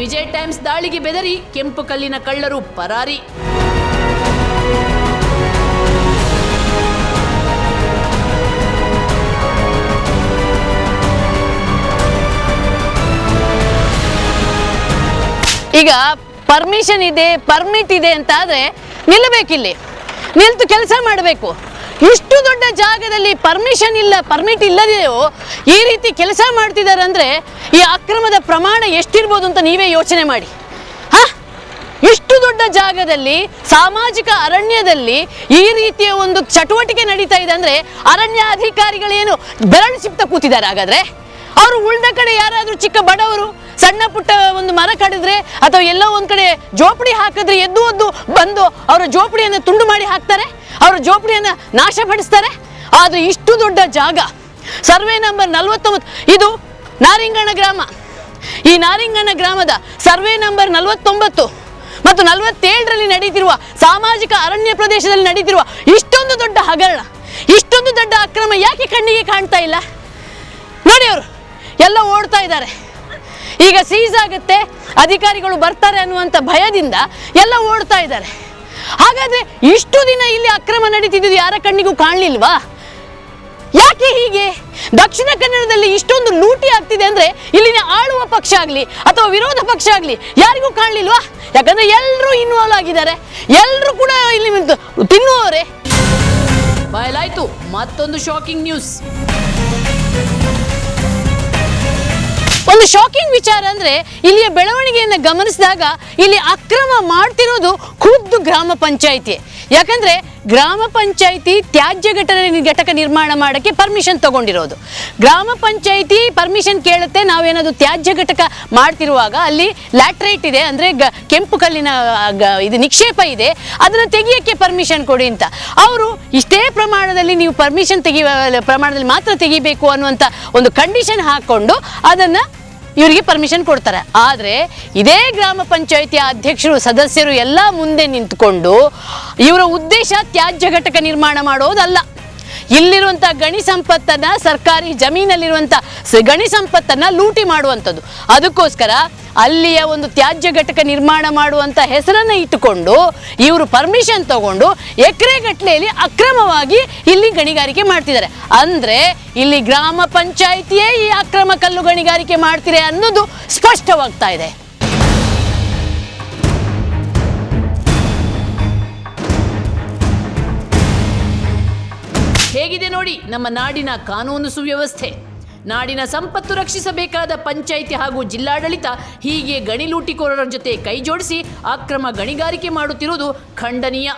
Vijay times ದಾಳಿಗೆ ಬೆದರಿ ಕೆಂಪು ಕಲ್ಲಿನ ಕಳ್ಳರು ಪರಾರಿ. ಈಗ ಪರ್ಮಿಷನ್ ಇದೆ ಪರ್ಮಿಟ್ ಇದೆ ಅಂತ ಆದ್ರೆ ನಿಲ್ಲಬೇಕಿಲ್ಲಿ. ನಿಲ್ತು ಕೆಲಸ ಮಾಡಬೇಕು. ಇಷ್ಟು ದೊಡ್ಡ ಜಾಗದಲ್ಲಿ ಪರ್ಮಿಷನ್ ಇಲ್ಲ ಪರ್ಮಿಟ್ ಇಲ್ಲದೆಯೋ ಈ ರೀತಿ ಕೆಲಸ ಮಾಡ್ತಿದ್ದಾರೆ ಅಂದ್ರೆ ಈ ಅಕ್ರಮದ ಪ್ರಮಾಣ ಎಷ್ಟಿರ್ಬೋದು ಅಂತ ನೀವೇ ಯೋಚನೆ ಮಾಡಿ. ಹಾ? ಇಷ್ಟು ದೊಡ್ಡ ಜಾಗದಲ್ಲಿ, ಸಾಮಾಜಿಕ ಅರಣ್ಯದಲ್ಲಿ ಈ ರೀತಿಯ ಒಂದು ಚಟುವಟಿಕೆ ನಡೀತಾ ಇದೆ ಅಂದ್ರೆ ಅರಣ್ಯ ಅಧಿಕಾರಿಗಳೇನು ಬೆರಳು ಚಿಪ್ತ ಕೂತಿದ್ದಾರೆ ಹಾಗಾದ್ರೆ? ಅವರು ಉಳ್ದ ಕಡೆ ಯಾರಾದ್ರೂ ಚಿಕ್ಕ ಬಡವರು, ಸಣ್ಣ ಪುಟ್ಟ ಒಂದು ಮರ ಕಡಿದ್ರೆ ಅಥವಾ ಎಲ್ಲೋ ಒಂದ್ ಕಡೆ ಜೋಪಡಿ ಹಾಕಿದ್ರೆ ಎದ್ದು ಒದ್ದು ಬಂದು ಅವರ ಜೋಪಡಿಯನ್ನು ತುಂಡು ಮಾಡಿ ಹಾಕ್ತಾರೆ? ಅವರ ಜೋಪಡಿಯನ್ನು ನಾಶಪಡಿಸ್ತಾರೆ. ಆದ್ರೆ ಇಷ್ಟು ದೊಡ್ಡ ಜಾಗ, ಸರ್ವೆ ನಂಬರ್ ನಲವತ್ತೊಂಬತ್ತು, ಇದು ನಾರಿಂಗಣ ಗ್ರಾಮ. ಈ ನಾರಿಂಗಣ ಗ್ರಾಮದ ಸರ್ವೆ ನಂಬರ್ ನಲವತ್ತೊಂಬತ್ತು ಮತ್ತು ನಲವತ್ತೇಳರಲ್ಲಿ ನಡೀತಿರುವ ಸಾಮಾಜಿಕ ಅರಣ್ಯ ಪ್ರದೇಶದಲ್ಲಿ ನಡೀತಿರುವ ಇಷ್ಟೊಂದು ದೊಡ್ಡ ಹಗರಣ, ಇಷ್ಟೊಂದು ದೊಡ್ಡ ಅಕ್ರಮ ಯಾಕೆ ಕಣ್ಣಿಗೆ ಕಾಣ್ತಾ ಇಲ್ಲ? ನೋಡಿ ಅವರು, ಎಲ್ಲ ಓಡ್ತಾ ಇದ್ದಾರೆ. ಈಗ ಸೀಸ್ ಆಗುತ್ತೆ, ಅಧಿಕಾರಿಗಳು ಬರ್ತಾರೆ ಅನ್ನುವಂಥ ಭಯದಿಂದ ಎಲ್ಲ ಓಡ್ತಾ ಇದ್ದಾರೆ. ಹಾಗಾದ್ರೆ ಇಷ್ಟು ದಿನ ಇಲ್ಲಿ ಅಕ್ರಮ ನಡೀತಿದ್ದು ಯಾರ ಕಣ್ಣಿಗೂ ಕಾಣಲಿಲ್ವಾ? ಯಾಕೆ ಹೀಗೆ? ದಕ್ಷಿಣ ಕನ್ನಡದಲ್ಲಿ ಇಷ್ಟೊಂದು ಲೂಟಿ ಆಗ್ತಿದೆ ಅಂದ್ರೆ ಇಲ್ಲಿನ ಆಳುವ ಪಕ್ಷ ಆಗ್ಲಿ ಅಥವಾ ವಿರೋಧ ಪಕ್ಷ ಆಗ್ಲಿ ಯಾರಿಗೂ ಕಾಣಲಿಲ್ವಾ? ಯಾಕಂದ್ರೆ ಎಲ್ಲರೂ ಇನ್ವಾಲ್ವ್ ಆಗಿದ್ದಾರೆ. ಎಲ್ಲರೂ ಕೂಡ ಇಲ್ಲಿ ತಿನ್ನುವವರೇ. ಬಯಲಾಯ್ತು, ಮತ್ತೊಂದು ಶಾಕಿಂಗ್ ನ್ಯೂಸ್ ಒಂದು ಶಾಕಿಂಗ್ ವಿಚಾರ ಅಂದ್ರೆ ಇಲ್ಲಿಯ ಬೆಳವಣಿಗೆಯನ್ನು ಗಮನಿಸಿದಾಗ ಇಲ್ಲಿ ಅಕ್ರಮ ಮಾಡ್ತಿರೋದು ಖುದ್ದು ಗ್ರಾಮ ಪಂಚಾಯಿತಿ. ಯಾಕಂದ್ರೆ ಗ್ರಾಮ ಪಂಚಾಯಿತಿ ತ್ಯಾಜ್ಯ ಘಟನೆ ಘಟಕ ನಿರ್ಮಾಣ ಮಾಡಕ್ಕೆ ಪರ್ಮಿಷನ್ ತಗೊಂಡಿರೋದು. ಗ್ರಾಮ ಪಂಚಾಯಿತಿ ಪರ್ಮಿಷನ್ ಕೇಳುತ್ತೆ, ನಾವೇನಾದ್ರು ತ್ಯಾಜ್ಯ ಘಟಕ ಮಾಡ್ತಿರುವಾಗ ಅಲ್ಲಿ ಲ್ಯಾಟ್ರೈಟ್ ಇದೆ, ಅಂದ್ರೆ ಕೆಂಪು ಕಲ್ಲಿನ ಇದು ನಿಕ್ಷೇಪ ಇದೆ, ಅದನ್ನ ತೆಗಿಯಕ್ಕೆ ಪರ್ಮಿಷನ್ ಕೊಡಿ ಅಂತ. ಅವರು ಇಷ್ಟೇ ಪ್ರಮಾಣದಲ್ಲಿ ನೀವು ಪರ್ಮಿಷನ್ ತೆಗಿಯುವ ಪ್ರಮಾಣದಲ್ಲಿ ಮಾತ್ರ ತೆಗಿಬೇಕು ಅನ್ನುವಂಥ ಒಂದು ಕಂಡೀಷನ್ ಹಾಕೊಂಡು ಅದನ್ನ ಇವರಿಗೆ ಪರ್ಮಿಷನ್ ಕೊಡ್ತಾರೆ. ಆದರೆ ಇದೇ ಗ್ರಾಮ ಪಂಚಾಯಿತಿ ಅಧ್ಯಕ್ಷರು, ಸದಸ್ಯರು ಎಲ್ಲ ಮುಂದೆ ನಿಂತ್ಕೊಂಡು ಇವರ ಉದ್ದೇಶ ತ್ಯಾಜ್ಯ ಘಟಕ ನಿರ್ಮಾಣ ಮಾಡೋದಲ್ಲ. ಇಲ್ಲಿರುವಂಥ ಗಣಿ ಸಂಪತ್ತನ್ನ ಸರ್ಕಾರಿ ಜಮೀನಲ್ಲಿರುವಂಥ ಗಣಿ ಸಂಪತ್ತನ್ನ ಲೂಟಿ ಮಾಡುವಂಥದ್ದು. ಅದಕ್ಕೋಸ್ಕರ ಅಲ್ಲಿಯ ಒಂದು ತ್ಯಾಜ್ಯ ಘಟಕ ನಿರ್ಮಾಣ ಮಾಡುವಂಥ ಹೆಸರನ್ನ ಇಟ್ಟುಕೊಂಡು, ಇವರು ಪರ್ಮಿಷನ್ ತಗೊಂಡು ಎಕರೆ ಗಟ್ಟಲೆಯಲ್ಲಿ ಅಕ್ರಮವಾಗಿ ಇಲ್ಲಿ ಗಣಿಗಾರಿಕೆ ಮಾಡ್ತಿದ್ದಾರೆ. ಅಂದ್ರೆ ಇಲ್ಲಿ ಗ್ರಾಮ ಪಂಚಾಯಿತಿಯೇ ಈ ಅಕ್ರಮ ಕಲ್ಲು ಗಣಿಗಾರಿಕೆ ಮಾಡ್ತಿದೆ ಅನ್ನೋದು ಸ್ಪಷ್ಟವಾಗ್ತಾ ಇದೆ. ಹೇಗಿದೆ ನೋಡಿ, ನಮ್ಮ ನಾಡಿನ ಕಾನೂನು ಸುವ್ಯವಸ್ಥೆ. ನಾಡಿನ ಸಂಪತ್ತು ರಕ್ಷಿಸಬೇಕಾದ ಪಂಚಾಯಿತಿ ಹಾಗೂ ಜಿಲ್ಲಾಡಳಿತ ಹೀಗೆ ಗಣಿ ಲೂಟಿಕೋರರ ಜೊತೆ ಕೈಜೋಡಿಸಿ ಅಕ್ರಮ ಗಣಿಗಾರಿಕೆ ಮಾಡುತ್ತಿರುವುದು ಖಂಡನೀಯ.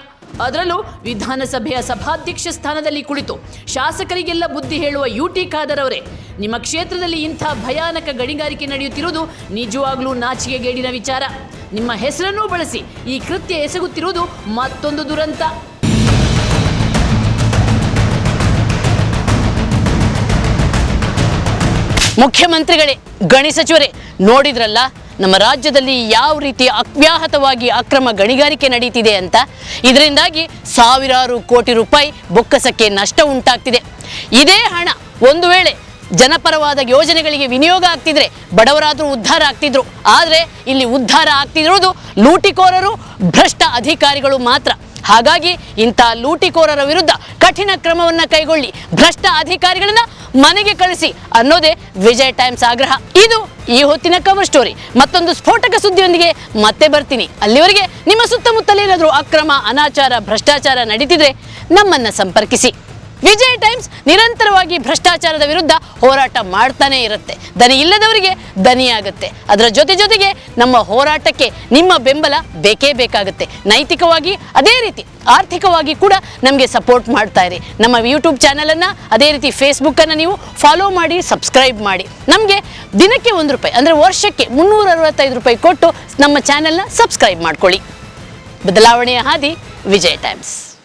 ಅದರಲ್ಲೂ ವಿಧಾನಸಭೆಯ ಸಭಾಧ್ಯಕ್ಷ ಸ್ಥಾನದಲ್ಲಿ ಕುಳಿತು ಶಾಸಕರಿಗೆಲ್ಲ ಬುದ್ಧಿ ಹೇಳುವ ಯು ಟಿ ಖಾದರ್ ಅವರೇ. ನಿಮ್ಮ ಕ್ಷೇತ್ರದಲ್ಲಿ ಇಂಥ ಭಯಾನಕ ಗಣಿಗಾರಿಕೆ ನಡೆಯುತ್ತಿರುವುದು ನಿಜವಾಗ್ಲೂ ನಾಚಿಕೆಗೇಡಿನ ವಿಚಾರ. ನಿಮ್ಮ ಹೆಸರನ್ನೂ ಬಳಸಿ ಈ ಕೃತ್ಯ ಎಸಗುತ್ತಿರುವುದು ಮತ್ತೊಂದು ದುರಂತ. ಮುಖ್ಯಮಂತ್ರಿಗಳೇ, ಗಣಿ ಸಚಿವರೇ, ನೋಡಿದ್ರಲ್ಲ, ನಮ್ಮ ರಾಜ್ಯದಲ್ಲಿ ಯಾವ ರೀತಿ ಅವ್ಯಾಹತವಾಗಿ ಅಕ್ರಮ ಗಣಿಗಾರಿಕೆ ನಡೀತಿದೆ ಅಂತ? ಇದರಿಂದಾಗಿ ಸಾವಿರಾರು ಕೋಟಿ ರೂಪಾಯಿ ಬೊಕ್ಕಸಕ್ಕೆ ನಷ್ಟ ಉಂಟಾಗ್ತಿದೆ. ಇದೇ ಹಣ ಒಂದು ವೇಳೆ ಜನಪರವಾದ ಯೋಜನೆಗಳಿಗೆ ವಿನಿಯೋಗ ಆಗ್ತಿದ್ರೆ ಬಡವರಾದರೂ ಉದ್ಧಾರ ಆಗ್ತಿದ್ರು. ಆದರೆ ಇಲ್ಲಿ ಉದ್ಧಾರ ಆಗ್ತಿರೋದು ಲೂಟಿಕೋರರು, ಭ್ರಷ್ಟ ಅಧಿಕಾರಿಗಳು ಮಾತ್ರ. ಹಾಗಾಗಿ ಇಂಥ ಲೂಟಿಕೋರರ ವಿರುದ್ಧ ಕಠಿಣ ಕ್ರಮವನ್ನ ಕೈಗೊಳ್ಳಿ. ಭ್ರಷ್ಟ ಅಧಿಕಾರಿಗಳನ್ನ ಮನೆಗೆ ಕಳಿಸಿ ಅನ್ನೋದೇ ವಿಜಯ್ ಟೈಮ್ಸ್ ಆಗ್ರಹ. ಇದು ಈ ಹೊತ್ತಿನ ಕವರ್ ಸ್ಟೋರಿ ಮತ್ತೊಂದು ಸ್ಫೋಟಕ ಸುದ್ದಿಯೊಂದಿಗೆ ಮತ್ತೆ ಬರ್ತೀನಿ. ಅಲ್ಲಿವರೆಗೆ ನಿಮ್ಮ ಸುತ್ತಮುತ್ತಲೇನಾದರೂ ಅಕ್ರಮ, ಅನಾಚಾರ, ಭ್ರಷ್ಟಾಚಾರ ನಡೀತಿದ್ರೆ ನಮ್ಮನ್ನ ಸಂಪರ್ಕಿಸಿ. ವಿಜಯ್ ಟೈಮ್ಸ್ ನಿರಂತರವಾಗಿ ಭ್ರಷ್ಟಾಚಾರದ ವಿರುದ್ಧ ಹೋರಾಟ ಮಾಡ್ತಾನೆ ಇರುತ್ತೆ. ದನಿ ಇಲ್ಲದವರಿಗೆ ದನಿಯಾಗುತ್ತೆ ಅದರ ಜೊತೆ ಜೊತೆಗೆ ನಮ್ಮ ಹೋರಾಟಕ್ಕೆ ನಿಮ್ಮ ಬೆಂಬಲ ಬೇಕೇ ಬೇಕಾಗುತ್ತೆ. ನೈತಿಕವಾಗಿ ಅದೇ ರೀತಿ ಆರ್ಥಿಕವಾಗಿ ಕೂಡ ನಮಗೆ ಸಪೋರ್ಟ್ ಮಾಡ್ತಾ ಇರಿ. ನಮ್ಮ ಯೂಟ್ಯೂಬ್ ಚಾನಲನ್ನು ಅದೇ ರೀತಿ ಫೇಸ್ಬುಕ್ಕನ್ನು ನೀವು ಫಾಲೋ ಮಾಡಿ, ಸಬ್ಸ್ಕ್ರೈಬ್ ಮಾಡಿ. ನಮಗೆ ದಿನಕ್ಕೆ ಒಂದು ರೂಪಾಯಿ, ಅಂದರೆ ವರ್ಷಕ್ಕೆ ಮುನ್ನೂರ ಅರವತ್ತೈದು ರೂಪಾಯಿ ಕೊಟ್ಟು ನಮ್ಮ ಚಾನಲ್ನ ಸಬ್ಸ್ಕ್ರೈಬ್ ಮಾಡ್ಕೊಳ್ಳಿ. ಬದಲಾವಣೆಯ ಹಾದಿ ವಿಜಯ್ ಟೈಮ್ಸ್.